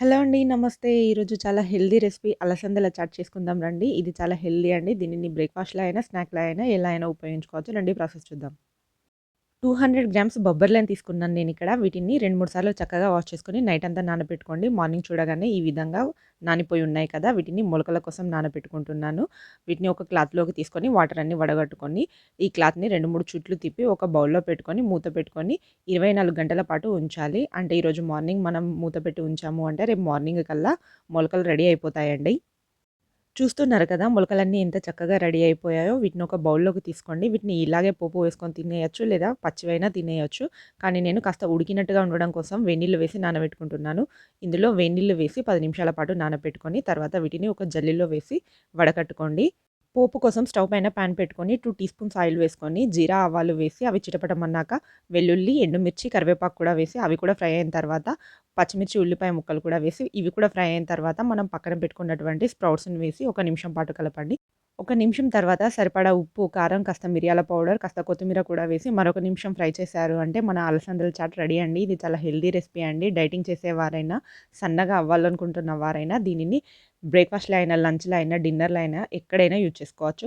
Hello అండి. నమస్తే. ఈరోజు చాలా హెల్దీ రెసిపీ అలసందల చాట్ చేసుకుందాం రండి. ఇది చాలా హెల్దీ అండి. దీనిని బ్రేక్‌ఫాస్ట్‌లో అయినా, స్నాక్‌లో అయినా ఎలా అయినా ఉపయోగించుకోవచ్చు. రండి ప్రాసెస్ చూద్దాం. 200 గ్రామ్స్ బొబ్బర్లని తీసుకున్నాను నేను ఇక్కడ వీటిని 2, 3 సార్లు చక్కగా వాష్ చేసుకొని నైట్ అంతా నానబెట్టుకోండి. మార్నింగ్ చూడగానే ఈ విధంగా నానిపోయి ఉన్నాయి కదా! వీటిని మొలకల కోసం నానబెట్టుకుంటున్నాను. వీటిని ఒక క్లాత్‌లోకి తీసుకొని వాటర్ అన్ని వడగట్టుకొని, ఈ క్లాత్‌ని 2, 3 చుట్లు తిప్పి ఒక బౌల్‌లో పెట్టుకొని, మూత పెట్టుకొని 24 గంటల పాటు ఉంచాలి. అంటే ఈరోజు మార్నింగ్ మనం మూత పెట్టి ఉంచాము అంటే రేపు మార్నింగ్ కల్లా మొలకలు రెడీ అయిపోతాయండి. చూస్తున్నారు కదా! మొలకలన్నీ ఎంత చక్కగా రెడీ అయిపోయాయో. వీటిని ఒక బౌల్‌లోకి తీసుకోండి. వీటిని ఇలాగే పోపు వేసుకొని తినేయచ్చు లేదా పచ్చివైనా తినేయచ్చు కానీ నేను కాస్త ఉడికినట్టుగా ఉండడం కోసం వెన్నీళ్ళు వేసి నానబెట్టుకుంటున్నాను. ఇందులో వెన్నీళ్ళు వేసి పది నిమిషాల పాటు నానబెట్టుకొని, తర్వాత వీటిని ఒక జల్లీలో వేసి వడకట్టుకోండి. పోపు కోసం స్టవ్ పైన పాన్ పెట్టుకొని టూ టీ స్పూన్స్ ఆయిల్ వేసుకొని, జీరా, ఆవాలు వేసి అవి చిటపటమన్నాక వెల్లుల్లి, ఎండుమిర్చి, కరివేపాకు కూడా వేసి అవి కూడా ఫ్రై అయిన తర్వాత పచ్చిమిర్చి, ఉల్లిపాయ ముక్కలు కూడా వేసి ఇవి కూడా ఫ్రై అయిన తర్వాత మనం పక్కన పెట్టుకున్నటువంటి స్ప్రౌట్స్‌ని వేసి ఒక నిమిషం పాటు కలపండి. ఒక నిమిషం తర్వాత సరిపడా ఉప్పు, కారం, కాస్త మిరియాల పౌడర్, కాస్త కొత్తిమీర కూడా వేసి మరొక నిమిషం ఫ్రై చేశారు అంటే మన అలసందల చాట్ రెడీ అండి. ఇది చాలా హెల్దీ రెసిపీ అండి. డైటింగ్ చేసేవారైనా, సన్నగా అవ్వాలనుకుంటున్న వారైనా దీనిని బ్రేక్‌ఫాస్ట్‌లో అయినా, లంచ్‌లో అయినా, డిన్నర్‌లో అయినా ఎక్కడైనా యూజ్ చేసుకోవచ్చు.